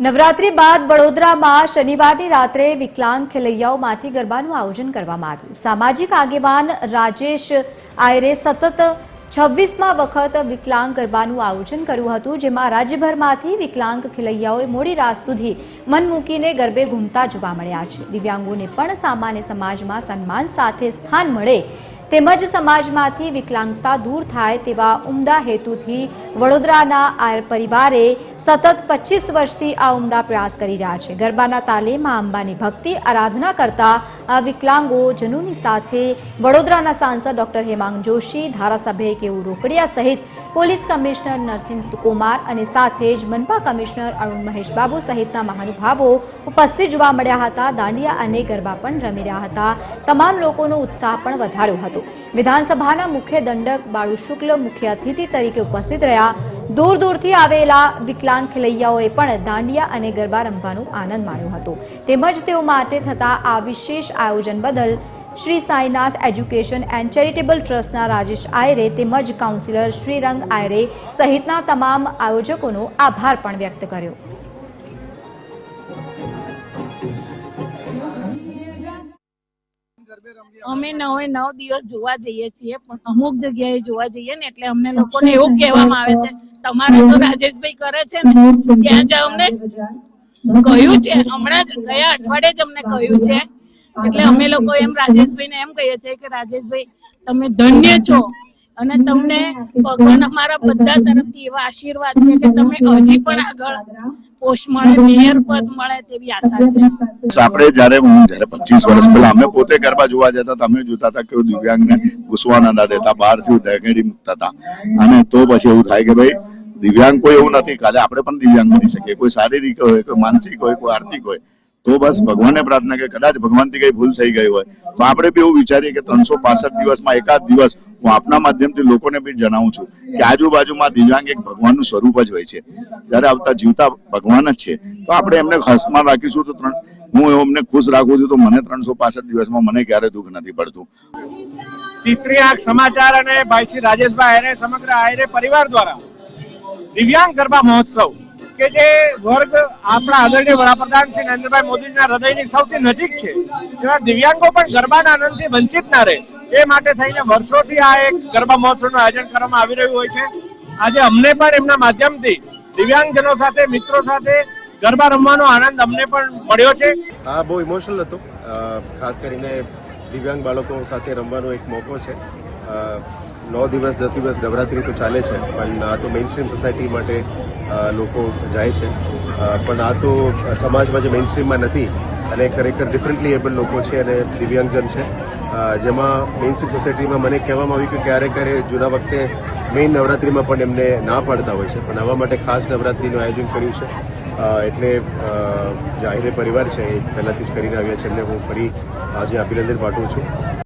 નવરાત્રી બાદ વડોદરામાં શનિવારની રાત્રે વિકલાંગ ખેલૈયાઓ માટે ગરબાનું આયોજન કરવામાં આવ્યું. સામાજિક આગેવાન રાજેશ આયરે સતત છવ્વીસમાં વખત વિકલાંગ ગરબાનું આયોજન કર્યું હતું, જેમાં રાજ્યભરમાંથી વિકલાંગ ખેલૈયાઓએ મોડી રાત સુધી મન મૂકીને ગરબે ઘૂમતા જોવા મળ્યા છે. દિવ્યાંગોને પણ સામાન્ય સમાજમાં સન્માન સાથે સ્થાન મળે તેમજ સમાજમાંથી વિકલાંગતા દૂર થાય તેવા ઉમદા હેતુથી વડોદરાના આ પરિવારે સતત પચીસ વર્ષથી આ ઉમદા પ્રયાસ કરી રહ્યા છે. ગરબાના તાલીમમાં અંબાની ભક્તિ, આરાધના કરતા આ વિકલાંગો જનોની સાથે વડોદરાના સાંસદ ડોક્ટર હેમાંગ જોશી, ધારાસભ્ય કેવું રોકડિયા સહિત પોલીસ કમિશનર નરસિંહ કુમાર અને સાથે જ મનપા કમિશનર અરુણ મહેશ બાબુ સહિતના મહાનુભાવો ઉપસ્થિત જોવા મળ્યા હતા. દાંડિયા અને ગરબા પણ રમી રહ્યા હતા. તમામ લોકોનો ઉત્સાહ પણ વધાર્યો હતો. વિધાનસભાના મુખ્ય દંડક બાળુ શુક્લ મુખ્ય અતિથિ તરીકે ઉપસ્થિત રહ્યા. દૂર દૂરથી આવેલા વિકલાંગ ખેલૈયાઓએ પણ દાંડિયા અને ગરબા રમવાનો આનંદ માણ્યો હતો. તેમજ તેઓ માટે થતા આ વિશેષ આયોજન બદલ Shri Sainath education and charitable ટ્રસ્ટના રાજેશ આયરે તેમજ કાઉન્સિલર શ્રીરંગ આયરે સહિતના તમામ આયોજકોનો આભાર પણ વ્યક્ત કર્યો. અમે નવે નવ દિવસ જોવા જઈએ છીએ, પણ અમુક જગ્યાએ જોવા જઈએ ને, એટલે અમને લોકોને એવું કહેવામાં આવે છે, તમારે તો રાજેશભાઈ કરે છે ને, ત્યાં જ અમને કહ્યું છે, હમણાં જ ગયા અઠવાડિયે જ અમને કહ્યું છે એટલે અમે લોકો એમ રાજેશભાઈને એમ કહીએ છીએ કે રાજેશભાઈ તમે ધન્ય છો અને તમને ભગવાન અમારા બધા તરફથી એવા આશીર્વાદ છે કે તમે હજી પણ આગળ પોસ્ટ મળે મેયર પદ મળે તેવી આશા છે. આપણે જયારે હું જયારે પચીસ વર્ષ પહેલા અમે પોતે ગરબા જોવા જતા તમે જોતા હતા કે દિવ્યાંગને ઘૂસવા ના દેતા બહારથી મૂકતા હતા. અને તો પછી એવું થાય કે ભાઈ દિવ્યાંગ કોઈ એવું નથી કાલે આપણે પણ દિવ્યાંગ બની શકીએ. કોઈ શારીરિક હોય કોઈ માનસિક હોય કોઈ આર્થિક હોય. તો બસ ભગવાનને પ્રાર્થના કે કદાચ ભગવાનથી કઈ ભૂલ થઈ ગઈ હોય. તો આપણે બી એવું વિચારીએ કે ત્રણસો પાસઠ દિવસમાં એકાદ દિવસ હું આપના માધ્યમથી લોકોને બી જણાવું છું કે આજુબાજુમાં દિવ્યાંગ એક ભગવાનનું સ્વરૂપ જ હોય છે. જ્યારે આવતા જીવતા ભગવાન જ છે. તો આપણે એમને હસમાં રાખીશું તો ત્રણ હું એમને ખુશ રાખું છું તો મને ત્રણસો પાસઠ દિવસમાં મને ક્યારે દુઃખ નથી પડતું. તીસરી આંખ સમાચાર અને ભાઈ શ્રી રાજેશભાઈ આયરે સમગ્ર આયરે પરિવાર દ્વારા દિવ્યાંગ ગરબા મહોત્સવ. કે જે વર્ગ આપણા આદરણીય વડાપ્રધાન શ્રી નરેન્દ્રભાઈ મોદીના હૃદયની સૌથી નજીક છે એવા દિવ્યાંગો પણ ગરબાના આનંદથી વંચિત ના રહે. એ માટે થઈને વર્ષોથી આ એક ગરબા મહોત્સવનું આયોજન કરવામાં આવી રહ્યું હોય છે. આજે અમને પણ એમના માધ્યમથી દિવ્યાંગજનો સાથે, મિત્રો સાથે ગરબા રમવાનો આનંદ અમને પણ મળ્યો છે. હા, બહુ ઇમોશનલ હતો. ખાસ કરીને દિવ્યાંગ બાળકો સાથે રમવાનો એક મોકો છે. નવ દિવસ, દસ દિવસ નવરાત્રી તો ચાલે છે, પણ આ તો મેઇન સ્ટ્રીમ સોસાયટી માટે લોકો જાય છે. પણ આ તો સમાજમાં જે મેઇન સ્ટ્રીમમાં નથી અને ખરેખર ડિફરન્ટલી એબલ લોકો છે અને દિવ્યાંગજન છે. જેમાં મેઇન સોસાયટીમાં મને કહેવામાં આવ્યું કે ક્યારે ક્યારે જૂના વખતે મેઇન નવરાત્રીમાં પણ એમને ના પાડતા હોય છે. પણ આવા માટે ખાસ નવરાત્રિનું આયોજન કર્યું છે. એટલે જાહેર પરિવાર છે એ પહેલાંથી જ કરીને આવ્યા છે. એમને હું ફરી આજે અભિનંદન પાઠવું છું.